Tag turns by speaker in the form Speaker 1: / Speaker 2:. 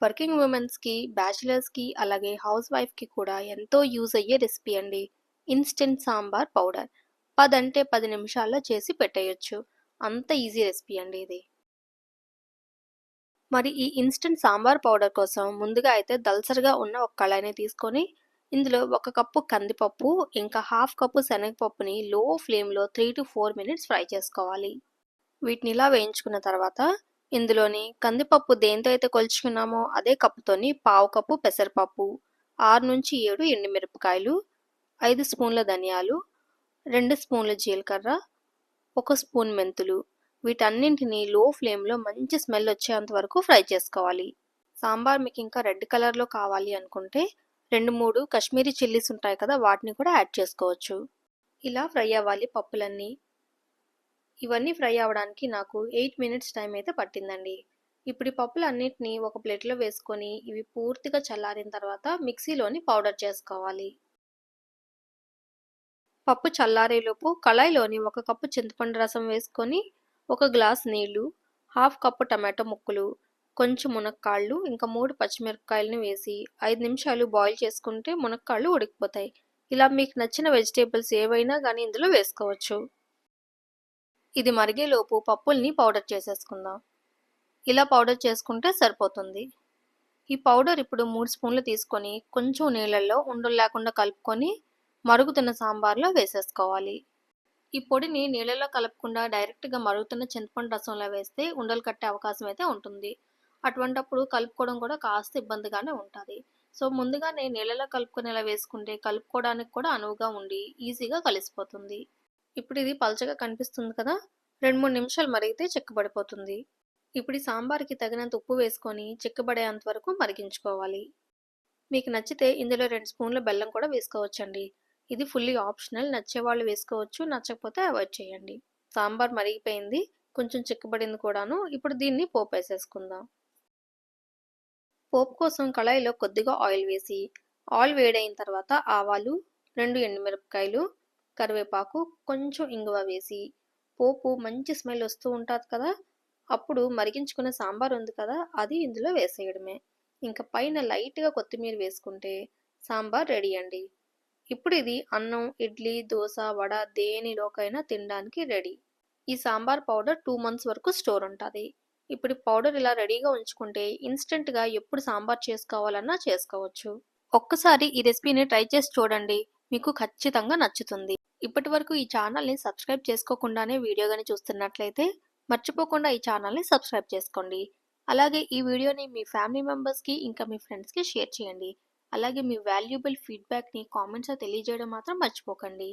Speaker 1: Working ఉమెన్స్‌కి, బ్యాచిలర్స్‌కి అలాగే house వైఫ్‌కి కూడా ఎంతో యూజ్ అయ్యే రెసిపీ అండి. Instant sambar powder. పదంటే పది నిమిషాల్లో చేసి పెట్టేయచ్చు అంత ఈజీ రెసిపీ అండి ఇది. మరి ఈ ఇన్‌స్టంట్ సాంబార్ పౌడర్ కోసం ముందుగా అయితే దల్సరిగా ఉన్న ఒక కళాయిని తీసుకొని, ఇందులో ఒక కప్పు కందిపప్పు, ఇంకా హాఫ్ కప్పు శనగపప్పుని లో ఫ్లేమ్‌లో 3-4 మినిట్స్ ఫ్రై చేసుకోవాలి. వీటిని ఇలా వేయించుకున్న తర్వాత ఇందులోని కందిపప్పు దేంతో అయితే కొలుచుకున్నామో అదే కప్పుతోని పావు కప్పు పెసరపప్పు, 6-7 ఎండుమిరపకాయలు, ఐదు స్పూన్ల ధనియాలు, రెండు స్పూన్ల జీలకర్ర, ఒక స్పూన్ మెంతులు వీటన్నింటిని లో ఫ్లేమ్‌లో మంచి స్మెల్ వచ్చేంత వరకు ఫ్రై చేసుకోవాలి. సాంబార్ మీకు ఇంకా రెడ్ కలర్‌లో కావాలి అనుకుంటే 2, 3 కాశ్మీరీ చిల్లీస్ ఉంటాయి కదా వాటిని కూడా యాడ్ చేసుకోవచ్చు. ఇలా ఫ్రై అవ్వాలి పప్పులన్నీ. ఇవన్నీ ఫ్రై అవ్వడానికి నాకు ఎయిట్ మినిట్స్ టైం అయితే పట్టిందండి. ఇప్పుడు పప్పులు పప్పులన్నిటిని ఒక ప్లేట్‌లో వేసుకొని ఇవి పూర్తిగా చల్లారిన తర్వాత మిక్సీలోని పౌడర్ చేసుకోవాలి. పప్పు చల్లారేలోపు కళాయిలోని ఒక కప్పు చింతపండు రసం వేసుకొని, ఒక గ్లాస్ నీళ్ళు, హాఫ్ కప్పు టమాటో ముక్కలు, కొంచెం మునక్కాళ్ళు ఇంకా మూడు పచ్చిమిరపకాయలను వేసి ఐదు నిమిషాలు బాయిల్ చేసుకుంటే మునక్కాళ్ళు ఉడికిపోతాయి. ఇలా మీకు నచ్చిన వెజిటేబుల్స్ ఏవైనా కానీ ఇందులో వేసుకోవచ్చు. ఇది మరిగేలోపు పప్పుల్ని పౌడర్ చేసేసుకుందాం. ఇలా పౌడర్ చేసుకుంటే సరిపోతుంది. ఈ పౌడర్ ఇప్పుడు మూడు స్పూన్లు తీసుకొని కొంచెం నీళ్ళల్లో ఉండలు లేకుండా కలుపుకొని మరుగుతున్న సాంబార్లో వేసేసుకోవాలి. ఈ పొడిని నీళ్ళలో కలపకుండా డైరెక్ట్‌గా మరుగుతున్న చింతపండు రసంలో వేస్తే ఉండలు కట్టే అవకాశం అయితే ఉంటుంది. అటువంటప్పుడు కలుపుకోవడం కూడా కాస్త ఇబ్బందిగానే ఉంటుంది సో ముందుగానే నీళ్ళలో కలుపుకునేలా వేసుకుంటే కలుపుకోవడానికి కూడా అనువుగా ఉండి ఈజీగా కలిసిపోతుంది. ఇప్పుడు ఇది పల్చగా కనిపిస్తుంది కదా 2, 3 నిమిషాలు మరిగితే చిక్కబడిపోతుంది. ఇప్పుడు ఈ సాంబార్‌కి తగినంత ఉప్పు వేసుకొని చిక్కబడేంత వరకు మరిగించుకోవాలి. మీకు నచ్చితే ఇందులో రెండు స్పూన్ల బెల్లం కూడా వేసుకోవచ్చండి. ఇది ఫుల్లీ ఆప్షనల్ నచ్చేవాళ్ళు వేసుకోవచ్చు. నచ్చకపోతే అవాయిడ్ చేయండి. సాంబార్ మరిగిపోయింది. కొంచెం చిక్కబడింది కూడాను. ఇప్పుడు దీన్ని పోపేసేసుకుందాం. పోపు కోసం కళాయిలో కొద్దిగా ఆయిల్ వేసి, ఆయిల్ వేడైన తర్వాత ఆవాలు, రెండు ఎండుమిరపకాయలు, కరివేపాకు, కొంచెం ఇంగువ వేసి, పోపు మంచి స్మెల్ వస్తూ ఉంటుంది కదా! అప్పుడు మరిగించుకున్న సాంబార్ ఉంది కదా! అది ఇందులో వేసేయడమే. ఇంకా పైన లైట్‌గా కొత్తిమీర వేసుకుంటే సాంబార్ రెడీ అండి. ఇప్పుడు ఇది అన్నం, ఇడ్లీ, దోశ వడ దేనిలోకైనా తినడానికి రెడీ. ఈ సాంబార్ పౌడర్ టూ మంత్స్ వరకు స్టోర్ ఉంటుంది ఇప్పుడు పౌడర్ ఇలా రెడీగా ఉంచుకుంటే ఇన్‌స్టంట్‌గా ఎప్పుడు సాంబార్ చేసుకోవాలన్నా చేసుకోవచ్చు. ఒక్కసారి ఈ రెసిపీని ట్రై చేసి చూడండి. మీకు ఖచ్చితంగా నచ్చుతుంది. ఇప్పటివరకు ఈ ఛానల్‌ని సబ్స్క్రైబ్ చేసుకోకుండానే వీడియో కానీ చూస్తున్నట్లయితే మర్చిపోకుండా ఈ ఛానల్‌ని సబ్స్క్రైబ్ చేసుకోండి. అలాగే ఈ వీడియోని మీ ఫ్యామిలీ మెంబర్స్‌కి ఇంకా మీ ఫ్రెండ్స్‌కి షేర్ చేయండి. అలాగే మీ వాల్యుబుల్ ఫీడ్‌బ్యాక్‌ని కామెంట్స్‌లో తెలియజేయడం మాత్రం మర్చిపోకండి.